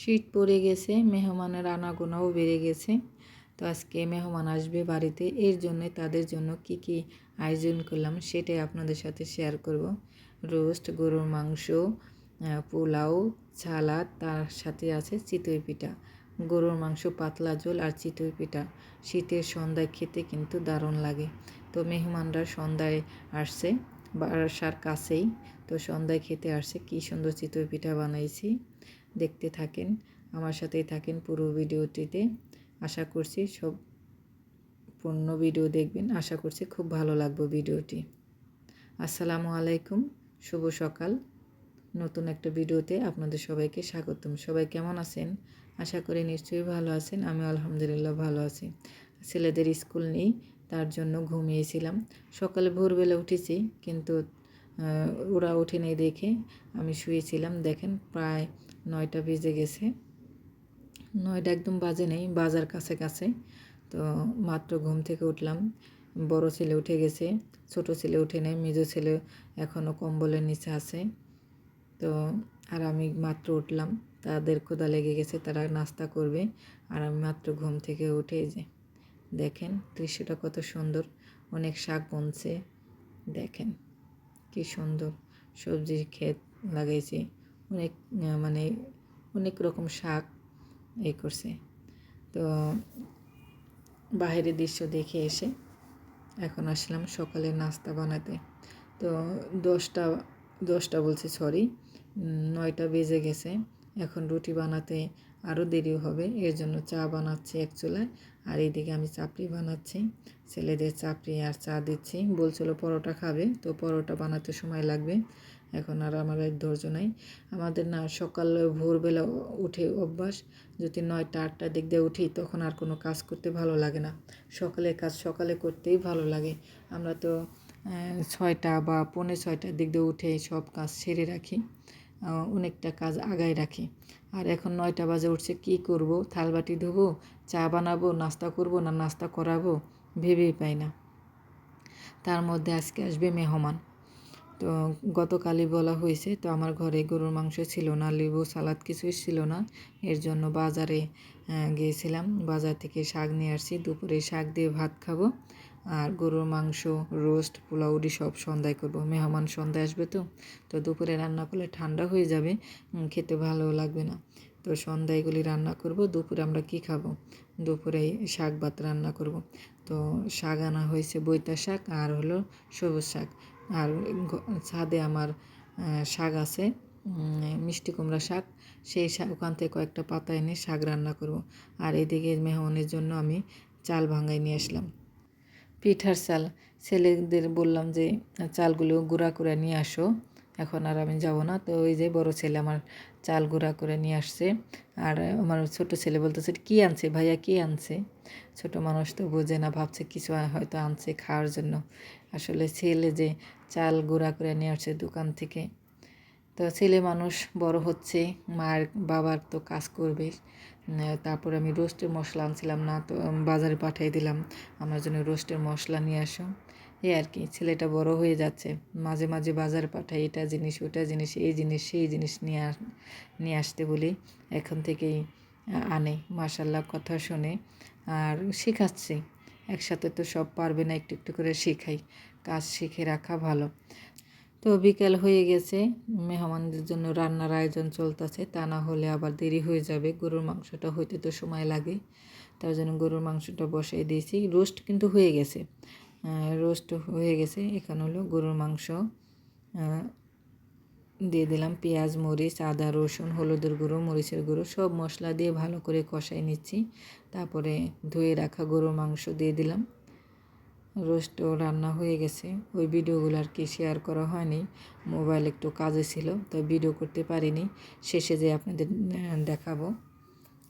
শীত পড়ে গেছে, মেহমানের আনাগোনাও বেড়ে গেছে। তো আজকে মেহমান আসবে বাড়িতে, এর জন্য তাদের জন্য কি কি আয়োজন করলাম সেটাই আপনাদের সাথে শেয়ার করব। রোস্ট, গরুর মাংস পোলাও ছালাদ তার সাথে আছে চিতই পিঠা। গরুর মাংস পাতলা ঝোল আর চিতই পিঠা। শীতের সন্ধ্যায় খেতে কিন্তু দারুণ লাগে। তো মেহমানরা সন্ধ্যায় আসছে বাসার কাছেই। তো সন্ধ্যায় খেতে আসছে, কী সুন্দর চিতই পিঠা বানাইছি। দেখতে থাকেন, আমার সাথেই থাকেন পুরো ভিডিওটিতে। আশা করছি সব পূর্ণ ভিডিও দেখবেন। আশা করছি খুব ভালো লাগবে ভিডিওটি। আসসালামু আলাইকুম, শুভ সকাল। নতুন একটা ভিডিওতে আপনাদের সবাইকে স্বাগতম। সবাই কেমন আছেন? আশা করি নিশ্চয়ই ভালো আছেন। আমি আলহামদুলিল্লাহ ভালো আছি। ছেলেদের স্কুল নেই, তার জন্য ঘুমিয়েছিলাম। সকালে ভোরবেলা উঠেছি, কিন্তু ওরা ওঠে নেই দেখে আমি শুয়েছিলাম। দেখেন প্রায় নয়টা বেজে গেছে। নয়টা একদম বাজে নেই, বাজার কাছে কাছে। তো মাত্র ঘুম থেকে উঠলাম। বড় ছেলে উঠে গেছে, ছোট ছেলে উঠে নেই, মেজো ছেলে এখনও কম্বলের নিচে আছে। তো আর আমি মাত্র উঠলাম। তাদের ক্ষুদা লেগে গেছে, তারা নাস্তা করবে। আর আমি মাত্র ঘুম থেকে উঠে যে, দেখেন দৃশ্যটা কত সুন্দর। অনেক শাক বনছে, দেখেন কি সুন্দর। সবজি ক্ষেত লাগাইছি। অনেক মানে অনেক রকম শাক এ করছে। তো বাহিরের দৃশ্য দেখে এসে এখন আসলাম সকালে নাস্তা বানাতে। তো দশটা দশটা বলছি সরি নয়টা বেজে গেছে। এখন রুটি বানাতে আরও দেরি হবে। এর জন্য চা বানাচ্ছি এক চুলায়। আর এইদিকে আমি চাপড়ি বানাচ্ছি। ছেলেদের চাপড়ি আর চা দিচ্ছি। বলছিল পরোটা খাবে, তো পরোটা বানাতে সময় লাগবে। এখন আর আমার এক ধৈর্য নাই। আমাদের না সকাল ভোরবেলা উঠে অভ্যাস, যদি নয়টা, আটটার দিক দিয়ে উঠি, তখন আর কোনো কাজ করতে ভালো লাগে না। সকালের কাজ সকালে করতেই ভালো লাগে। আমরা তো ছয়টা বা পৌনে ছয়টার দিক দিয়ে উঠে সব কাজ সেরে রাখি। অনেকটা কাজ আগায় রাখি। আর এখন নয়টা বাজে উঠছে, কি করব? থালবাটি ধোবো, চা বানাবো, নাস্তা করব না নাস্তা করাবো ভেবেই পাই না। তার মধ্যে আজকে আসবে মেহমান। তো গতকালই বলা হয়েছে, তো আমার ঘরে গরুর মাংস ছিল না, লেবু, সালাদ কিছুই ছিল না। এর জন্য বাজারে গিয়েছিলাম। বাজার থেকে শাক নিয়ে আসছি, দুপুরে শাক দিয়ে ভাত খাব। আর গরুর মাংস, রোস্ট পোলাউডি সব সন্ধ্যায় করব। মেহমান সন্ধ্যায় আসবে তো তো দুপুরে রান্না করলে ঠান্ডা হয়ে যাবে খেতে ভালো লাগবে না। তো সন্ধ্যায় এগুলি রান্না করব, দুপুরে আমরা কি খাব? দুপুরে শাক ভাত রান্না করব। তো শাক আনা হয়েছে বৈতা শাক আর হলো সবুজ শাক। আর ছাদে আমার শাক আছে মিষ্টি কুমড়া শাক, সেই শাক ওখান থেকে কয়েকটা পাতা এনে শাক রান্না করব। আর এদিকে মেহমানের জন্য আমি চাল ভাঙাই নিয়ে আসলাম। পিঠার চাল। ছেলেদের বললাম যে, চালগুলো গুঁড়া করে নিয়ে আসো, এখন আর আমি যাব না। তো ওই যে বড় ছেলে আমার চাল গুঁড়া করে নিয়ে আসছে। আর আমার ছোট ছেলে বলতেছে, কী আনছে ভাইয়া, কী আনছে? ছোট মানুষ তো বোঝে না, ভাবছে কিছু হয়তো আনছে খাওয়ার জন্য। আসলে ছেলে যে চাল গুঁড়া করে নিয়ে আসছে দোকান থেকে তো ছেলে মানুষ বড় হচ্ছে, মার বাবার তো কাজ করবে। তারপর আমি রোস্টের মশলা আনছিলাম না, তো বাজারে পাঠিয়ে দিলাম। আমার জন্য রোস্টের মশলা নিয়ে আসো। এই আর কি, ছেলেটা বড় হয়ে যাচ্ছে। মাঝে মাঝে বাজারে পাঠাই, এটা জিনিস, ওটা জিনিস, এই জিনিস, সেই জিনিস নিয়ে নিয়ে আসতে বলি। এখন থেকেই আনে মাসাল্লাহ কথা শুনে। আর শেখাচ্ছি। একসাথে তো সব পারবে না, একটু একটু করে শেখাই। কাজ শিখে রাখা ভালো। তো বিকাল হয়ে গেছে, মেহমানদের জন্য রান্নার আয়োজন চলতেছে, তা না হলে আবার দেরি হয়ে যাবে, গরুর মাংসটা হইতে তো সময় লাগে। তার জন্য গরুর মাংসটা বসাই দিয়েছি। রোস্ট কিন্তু হয়ে গেছে। রোস্ট হয়ে গেছে, এখানে হলো গরুর মাংস। দিয়ে দিলাম পেঁয়াজ, মরিচ, আদা, রসুন, হলুদের গুঁড়ো, মরিচের গুঁড়ো, সব মশলা দিয়ে ভালো করে কষাই নিচ্ছি। তারপরে ধুয়ে রাখা গরুর মাংস দিয়ে দিলাম। রোস্টও রান্না হয়ে গেছে। ওই ভিডিওগুলো আর কি শেয়ার করা হয়নি। মোবাইল একটু কাজে ছিল, তো ভিডিও করতে পারিনি। শেষে যে আপনাদের দেখাবো।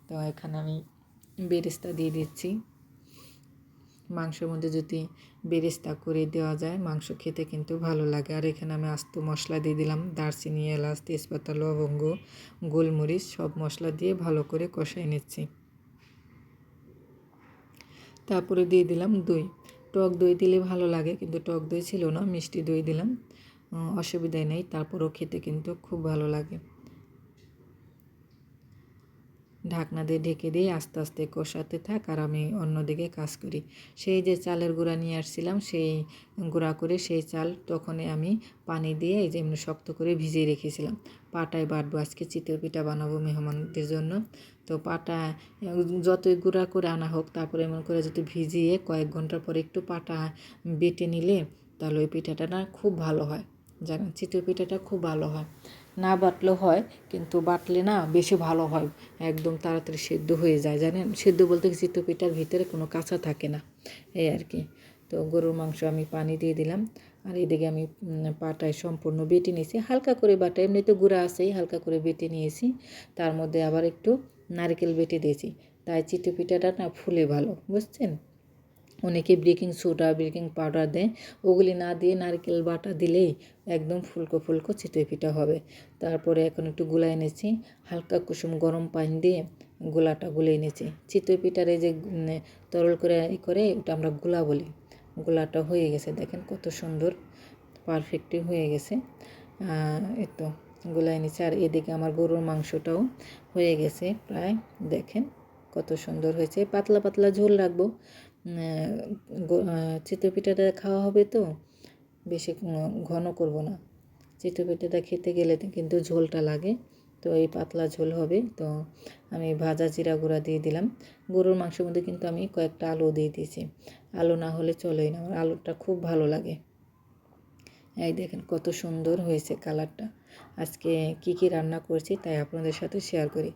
তো এখানে আমি বেরেস্তা দিয়ে দিচ্ছি। মাংসের মধ্যে যদি বেরেস্তা করে দেওয়া যায়, মাংস খেতে কিন্তু ভালো লাগে। আর এখানে আমি আস্ত মশলা দিয়ে দিলাম। দারচিনি, এলাচ, তেজপাতা, লবঙ্গ, গোলমরিচ, সব মশলা দিয়ে ভালো করে কষাই নিচ্ছি। তারপরে দিয়ে দিলাম দই। টক দই দিলে ভালো লাগে, কিন্তু টক দই ছিল না, মিষ্টি দই দিলাম। অসুবিধাই নেই, তারপরও খেতে কিন্তু খুব ভালো লাগে। ঢাকনা দিয়ে ঢেকে দিয়ে আস্তে আস্তে কষাতে থাক আর আমি অন্যদিকে কাজ করি। সেই যে চালের গুঁড়া নিয়ে আসছিলাম, সেই গুঁড়া করে সেই চাল তখনই আমি পানি দিয়ে এই যে এমনি শক্ত করে ভিজিয়ে রেখেছিলাম। পাটায় বাটবো, আজকে চিতই পিঠা বানাবো মেহমানদের জন্য। তো পাটা, যতই গুঁড়া করে আনা হোক, তারপরে এমন করে যদি ভিজিয়ে কয়েক ঘণ্টা পরে একটু পাটা বেটে নিলে, তাহলে ওই পিঠাটা না খুব ভালো হয়। জানেন, চিতই পিঠাটা খুব ভালো হয়। না বাটলেও হয়, কিন্তু বাটলে না বেশি ভালো হয়। একদম তাড়াতাড়ি সেদ্ধ হয়ে যায়, জানেন? সেদ্ধ বলতে কি চিতই পিঠার ভিতরে কোনো কাঁচা থাকে না, এই আর কি। তো গরুর মাংস আমি পানি দিয়ে দিলাম, আর এদিকে আমি পাটায় সম্পূর্ণ বেটে নিয়েছি। হালকা করে বাটা, এমনিতে গুঁড়া আছেই, হালকা করে বেটে নিয়েছি। তার মধ্যে আবার একটু নারকেল বেটে দিয়েছি। তাই চিতই পিঠাটা না ফুলে ভালো, বুঝছেন? অনেকে বেকিং সোডা বেকিং পাউডার দেয়। ওগুলি না দিয়ে নারকেল বাটা দিলেই একদম ফুলকো ফুলকো চিতই পিঠা হবে। তারপরে এখন একটু গুলা এনেছি। হালকা কুসুম গরম পানি দিয়ে গোলাটা গুলে এনেছি। চিতই পিঠার এই যে তরল করে ই করে, ওটা আমরা গোলা বলি। গোলাটা হয়ে গেছে, দেখেন কত সুন্দর পারফেক্টই হয়ে গেছে। এই তো গোলা এনেছি। আর এদিকে আমার গরুর মাংসটাও হয়ে গেছে প্রায়। দেখেন কত সুন্দর হয়েছে। পাতলা পাতলা ঝোল রাখব। চিতই পিঠাটা খাওয়া হবে তো, বেশি ঘন করব না। চিতই পিঠাটা খেতে গেলে কিন্তু ঝোলটা লাগে, তো এই পাতলা ঝোল হবে। তো আমি ভাজা জিরা গুঁড়া দিয়ে দিলাম। গরুর মাংসের মধ্যে কিন্তু আমি কয়েকটা আলু দিয়ে দিয়েছি। আলু না হলে চলেই না, আমার আলুটা খুব ভালো লাগে। এই দেখেন কত সুন্দর হয়েছে কালারটা। আজকে কি কি রান্না করেছি তাই আপনাদের সাথে শেয়ার করি।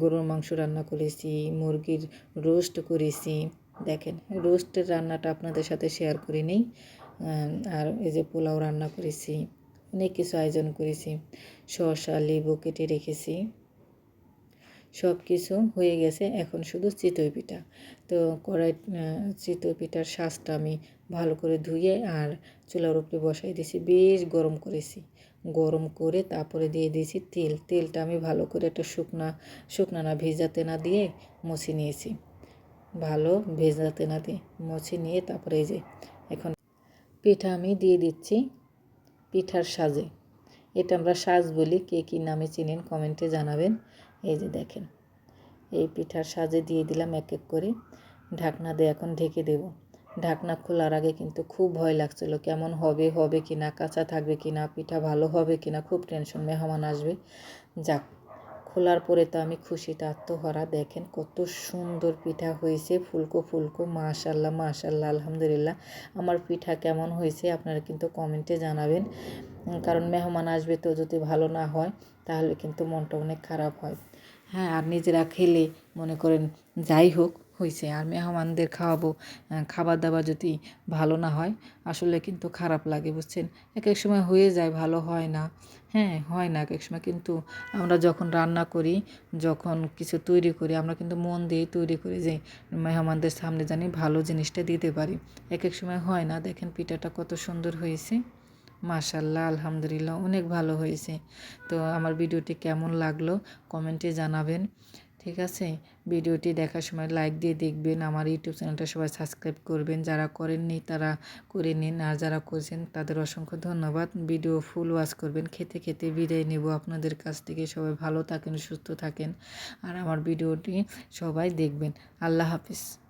গরুর মাংস রান্না করেছি, মুরগির রোস্ট করেছি দেখেন, রোস্টের রান্নাটা আপনাদের সাথে শেয়ার করি নেই। আর এই যে পোলাও রান্না করেছি, অনেক কিছু আয়োজন করেছি। শসা, লেবু কেটে রেখেছি। সব কিছু হয়ে গেছে এখন শুধু চিতই পিঠা। তো কড়াই চিতই পিঠার শ্বাসটা আমি ভালো করে ধুয়ে আর চুলার উপরে বসাই দিয়েছি। বেশ গরম করেছি। গরম করে তারপরে দিয়ে দিয়েছি তেল। তেলটা আমি ভালো করে একটা শুকনা শুকনা না ভেজাতে না দিয়ে মুছে নিয়েছি। ভালো ভেজাতে না দিয়ে মুছে নিয়ে তারপরে এই যে এখন পিঠা আমি দিয়ে দিচ্ছি পিঠার সাজে। এটা আমরা সাজ বলি, কে কী নামে চিনেন কমেন্টে জানাবেন। এই যে দেখেন, এই পিঠার সাজে দিয়ে দিলাম এক এক করে। ঢাকনা দিয়ে এখন ঢেকে দেব। ঢাকনা খোলার আগে কিন্তু খুব ভয় লাগছিল, কেমন হবে হবে কি না কাঁচা থাকবে কি না পিঠা ভালো হবে কি না খুব টেনশন, মেহমান আসবে। যাক খোলার পরে তো আমি খুশিতে আত্মহরা। দেখেন কত সুন্দর পিঠা হয়েছে, ফুলকো ফুলকো, মাশাল্লাহ মাশাল্লাহ, আলহামদুলিল্লাহ। আমার পিঠা কেমন হয়েছে আপনারা কিন্তু কমেন্টে জানাবেন। কারণ মেহমান আসবে তো যদি ভালো না হয়, তাহলে কিন্তু মনটা অনেক খারাপ হয়। হ্যাঁ আর নিজেরা খেলে মনে করেন যাই হোক হয়েছে আর মেহমানদের খাওয়াবো খাবার দাবার যদি ভালো না হয়, আসলে কিন্তু খারাপ লাগে, বুঝছেন? এক এক সময় হয়ে যায়, ভালো হয় না। হ্যাঁ হয় না এক এক সময়, কিন্তু আমরা যখন রান্না করি, যখন কিছু তৈরি করি, আমরা কিন্তু মন দিয়ে তৈরি করি যে, মেহমানদের সামনে জানি ভালো জিনিসটা দিতে পারি। এক এক সময় হয় না, দেখেন পিঠাটা কত সুন্দর হয়েছে। মাশাল্লাহ, আলহামদুলিল্লাহ, অনেক ভালো হয়েছে। তো আমার ভিডিওটি কেমন লাগল, কমেন্টে জানাবেন। ঠিক আছে? ভিডিওটি দেখার সময় লাইক দিয়ে দেখবেন। আমার ইউটিউব চ্যানেলটা সবাই সাবস্ক্রাইব করবেন। যারা করেননি তারা করে নিন। আর যারা করছেন তাদের অসংখ্য ধন্যবাদ। ভিডিও ফুল ওয়াচ করবেন। খেতে খেতে বিদায় নেব আপনাদের কাছ থেকে। সবাই ভালো থাকেন, সুস্থ থাকেন। আর আমার ভিডিওটি সবাই দেখবেন। আল্লাহ হাফিজ।